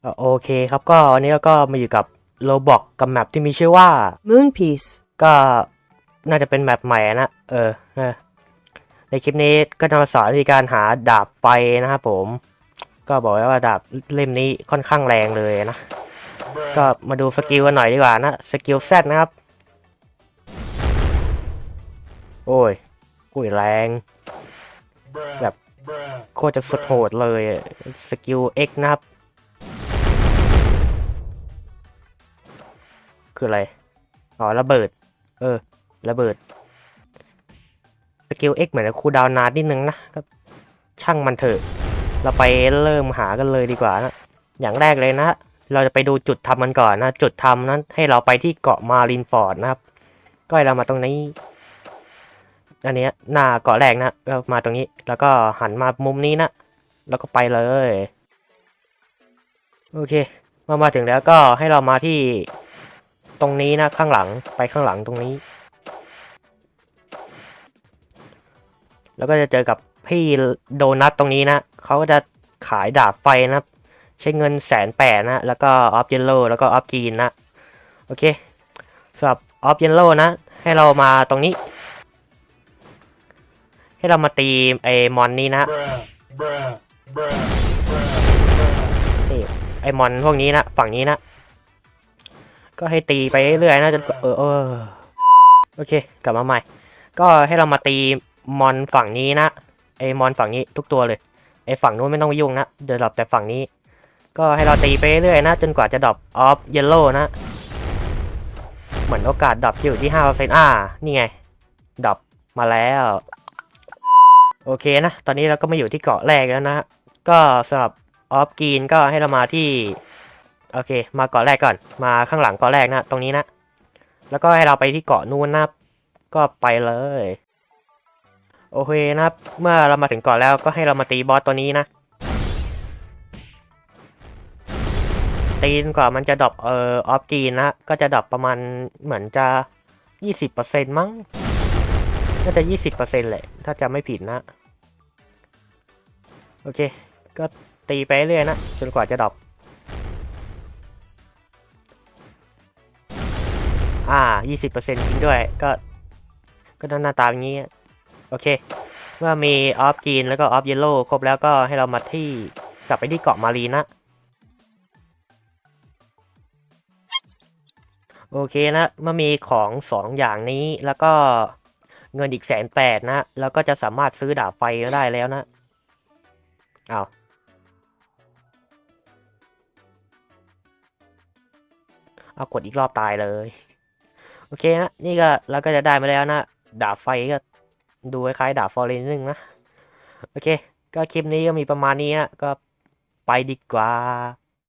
เอ่อโอเคครับก็วันนี้เราก็มาอยู่กับโ o บอกกับแมปที่มีชื่อว่า Moonpiece. ก็น่าจะเป็นแมปใหม่นะเออเออ ในคลิปนี้ก็จะมาสอนวิธีการหาดาบไฟนะครับผม ก็บอกไว้ว่าดาบเล่มนี้ค่อนข้างแรงเลยนะ ก็มาดูสกิลกันหน่อยดีกว่านะ สกิลแซดนะครับ โอ้ยอุ้ยแรง แบบโคตรจะสุดโหดเลย สกิล X นะครับ คืออะไร อ๋อระเบิด เออ ระเบิด สกิล X เหมือนจะคูดาวนานนิดนึงนะก็ช่างมันเถอะ เราไปเริ่มหากันเลยดีกว่านะ อย่างแรกเลยนะ เราจะไปดูจุดทำกันก่อนนะ จุดทำนั้นให้เราไปที่เกาะมารินฟอร์ดนะครับ ก็ให้เรามาตรงนี้ อันนี้หน้าเกาะแรกนะก็มาตรงนี้ แล้วก็หันมามุมนี้นะ แล้วก็ไปเลย โอเค มามาถึงแล้วก็ให้เรามาที่ ตรงนี้นะข้างหลังไปข้างหลังตรงนี้ แล้วก็จะเจอกับพี่โดนัทตรงนี้นะเขาก็จะขายดาบไฟนะครับใช้เงินแสนแปดนะ แล้วก็ออฟเยลโล่แล้วก็ออฟกรีนนะโอเคสำหรับออฟเยลโล่นะ ให้เรามาตรงนี้ ให้เรามาตีไอ้มอนนี้นะนี่ไอ้มอนพวกนี้นะฝั่งนี้นะ ก็ให้ตีไปเรื่อยๆนะจนกว่าเออเออโอเค กลับมาใหม่ ก็ให้เรามาตีมอนฝั่งนี้นะไอ้มอนฝั่งนี้ทุกตัวเลยไอฝั่งนู้นไม่ต้องไปยุ่งนะเดี๋ยวดรอปแต่ฝั่งนี้ ก็ให้เราตีไปเรื่อยๆนะจนกว่าจะดรอปออฟเยลโล่นะเหมือนโอกาสดรอปอยู่ที่ห้าเซนอ่านี่ไงดรอปมาแล้ว โอเคนะ ตอนนี้เราก็มาอยู่ที่เกาะแรกแล้วนะ ก็สำหรับออฟกรีนก็ให้เรามาที่ โอเค มาเกาะแรกก่อน มาข้างหลังเกาะแรกนะ ตรงนี้นะ แล้วก็ให้เราไปที่เกาะนู้นนะก็ไปเลย โอเคนะครับเมื่อเรามาถึงเกาะแล้วก็ให้เรามาตีบอสตัวนี้นะ ตีจนกว่ามันจะดรอปเอ่อออฟกีนนะ ก็จะดรอปประมาณเหมือนจะยี่สิบเปอร์เซ็นต์มั้ง น่าจะยี่สิบเปอร์เซ็นต์แหละ ถ้าจะไม่ผิดนะ โอเค ก็ตีไปเรื่อยนะ จนกว่าจะดรอป อ่า 20%จริงด้วย ก็ ก็หน้าตาอย่างนี้ โอเค เมื่อมีออฟกรีนแล้วก็ออฟเยลโล่ครบแล้วก็ให้เรามาที่กลับไปที่เกาะมารีนะ โอเคนะ เมื่อมีของสองอย่างนี้แล้วก็เงินอีกแสนแปดนะ แล้วก็จะสามารถซื้อดาบไฟได้แล้วนะเอาเอากดอีกรอบตายเลย โอเคนะ นี่ก็เราก็จะได้มาแล้วนะ ดาบไฟก็ดูคล้ายๆดาบฟอร์เรนนึงนะ โอเค ก็คลิปนี้ก็มีประมาณนี้นะ ก็ไปดีกว่า